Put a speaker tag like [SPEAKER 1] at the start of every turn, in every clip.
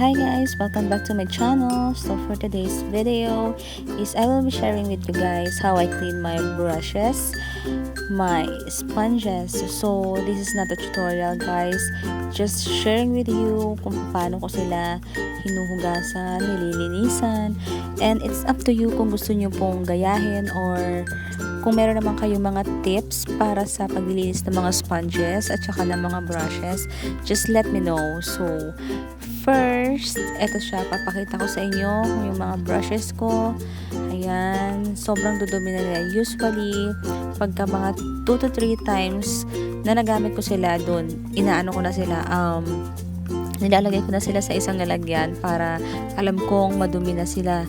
[SPEAKER 1] Hi guys, welcome back to my channel. So for today's video is I will be sharing with you guys how I clean my brushes, my sponges. So this is not a tutorial guys, just sharing with you kung paano ko sila hinuhugasan, nililinisan. And it's up to you kung gusto nyo pong gayahin or kung meron naman kayong mga tips para sa paglilinis ng mga sponges at saka ng mga brushes, just let me know. So, first, eto siya, papakita ko sa inyo yung mga brushes ko. Ayan, sobrang dudumi na nila. Usually, pagka mga 2 to 3 times na nagamit ko sila dun, inaano ko na sila, um, nilalagay ko na sila sa isang lalagyan para alam kong madumi na sila.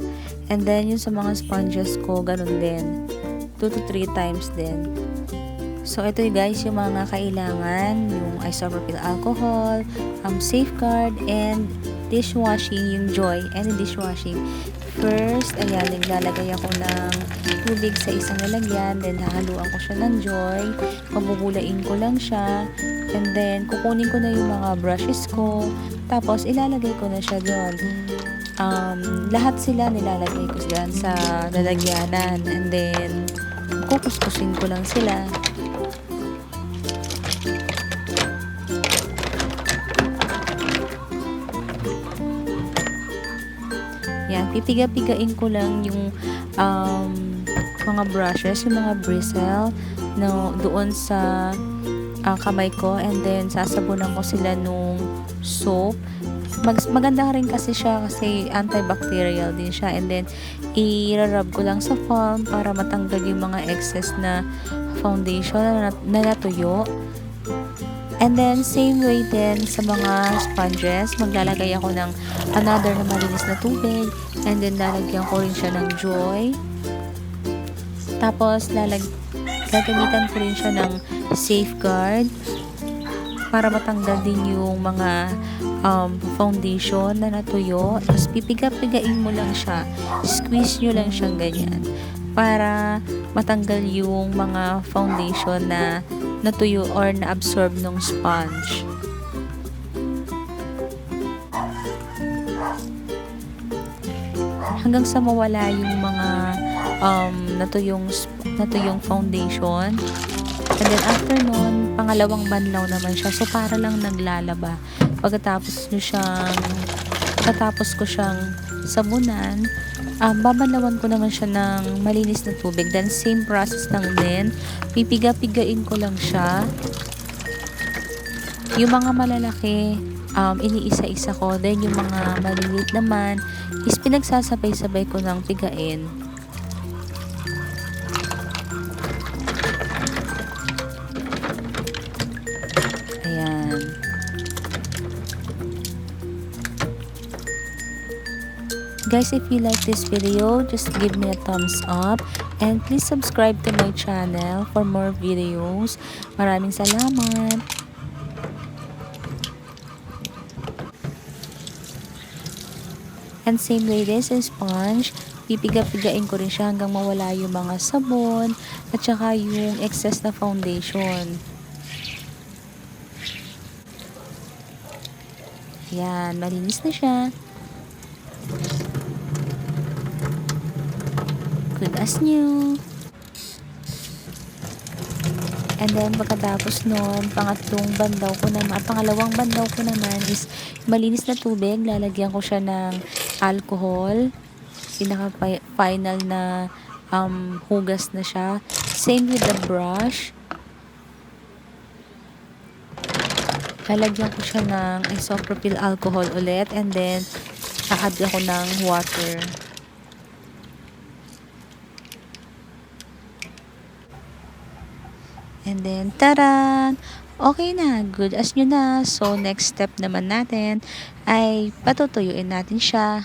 [SPEAKER 1] And then, yung sa mga sponges ko, ganun din. 2 to 3 times din. So, ito guys, yung mga kailangan, yung isopropyl alcohol, um, safeguard, and dishwashing, yung joy, and dishwashing. First, ayan, naglalagay ako ng tubig sa isang lalagyan, then hahaluan ko siya ng joy, pabubulain ko lang siya, and then kukunin ko na yung mga brushes ko, tapos ilalagay ko na siya doon. Um, lahat sila nilalagay ko dyan sa lalagyanan, and then kukuskusin ko lang sila. Yan, pipiga-pigain ko lang yung um, mga brushes, yung mga bristle no, doon sa uh, kamay ko and then sasabunan ko sila nung soap. Mag maganda rin kasi siya kasi antibacterial din siya and then i-rub ko lang sa palm para matanggal yung mga excess na foundation na, na natuyo. And then, same way din sa mga sponges, maglalagay ako ng another na malinis na tubig. And then, lalagyan ko rin siya ng joy. Tapos, lalag gagamitan ko rin siya ng safeguard para matanggal din yung mga um, foundation na natuyo. Tapos, pipiga-pigain mo lang siya. Squeeze nyo lang siyang ganyan para matanggal yung mga foundation na natuyo or na-absorb ng sponge. Hanggang sa mawala yung mga um, natuyong, natuyong foundation. And then after nun, pangalawang banlaw naman siya. So para lang naglalaba. Pagkatapos nyo siyang, pagkatapos ko siyang sabunan, um, babanlawan ko naman siya ng malinis na tubig. Then, same process lang din. Pipiga-pigain ko lang siya. Yung mga malalaki, um, iniisa-isa ko. Then, yung mga maliliit naman, is pinagsasabay-sabay ko ng pigain. Guys, if you like this video, just give me a thumbs up and please subscribe to my channel for more videos. Maraming salamat! And same way this is sponge. Pipiga-pigain ko rin siya hanggang mawala yung mga sabon at saka yung excess na foundation. Yan, malinis na siya. Good as new. And then, pagkatapos nun, pangatlong bandaw ko naman, at pangalawang bandaw ko naman is malinis na tubig. Lalagyan ko siya ng alcohol. Pinaka-final na um, hugas na siya. Same with the brush. Lalagyan ko siya ng isopropyl alcohol ulit. And then, add ako ng water. And then, taran! Okay na, good as nyo na. So, next step naman natin ay patutuyuin natin siya.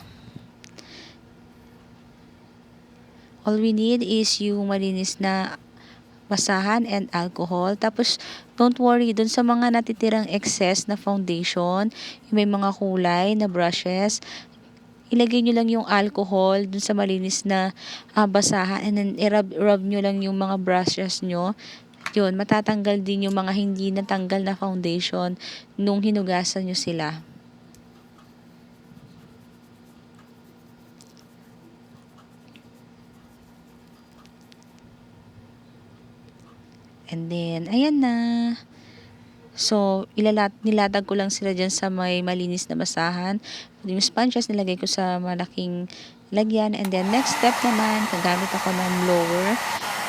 [SPEAKER 1] All we need is yung malinis na basahan and alcohol. Tapos, don't worry, dun sa mga natitirang excess na foundation, yung may mga kulay na brushes, ilagay nyo lang yung alcohol dun sa malinis na uh, basahan and then i-rub nyo lang yung mga brushes nyo yun, matatanggal din yung mga hindi natanggal na foundation nung hinugasan nyo sila. And then, ayan na. So, ilalat, nilatag ko lang sila dyan sa may malinis na basahan. Yung sponges nilagay ko sa malaking lagyan. And then, next step naman, kagamit ako ng blower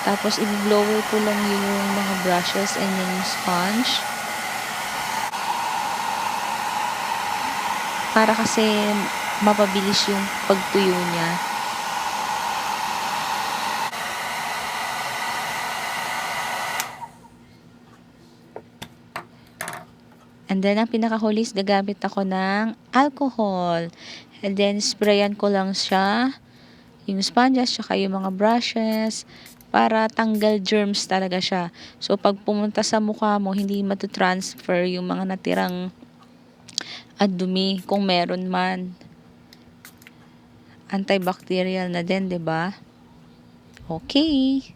[SPEAKER 1] tapos, i-blower ko lang yung mga brushes and yung sponge. Para kasi mapabilis yung pagtuyo niya. And then, ang pinakahuli is gagamit ako ng alcohol. And then, sprayan ko lang siya. Yung sponges, tsaka yung mga brushes. Para tanggal germs talaga siya. So, pag pumunta sa mukha mo, hindi matutransfer yung mga natirang at dumi kung meron man. Antibacterial na din, 'di ba? Okay.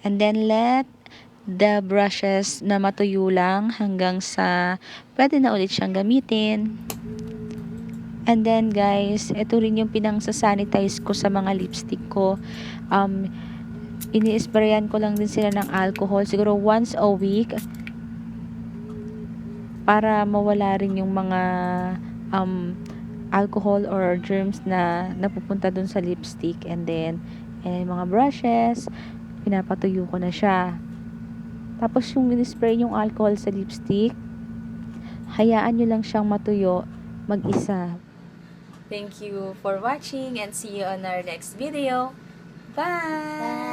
[SPEAKER 1] And then let the brushes na matuyo lang hanggang sa pwede na ulit siyang gamitin. And then guys, ito rin yung pinang-sanitize ko sa mga lipstick ko. Um, ini-sprayan ko lang din sila ng alcohol siguro once a week para mawala rin yung mga um, alcohol or germs na napupunta dun sa lipstick and then eh, mga brushes pinapatuyo ko na siya tapos yung in-spray yung alcohol sa lipstick hayaan nyo lang siyang matuyo mag-isa Thank you for watching and see you on our next video. Bye!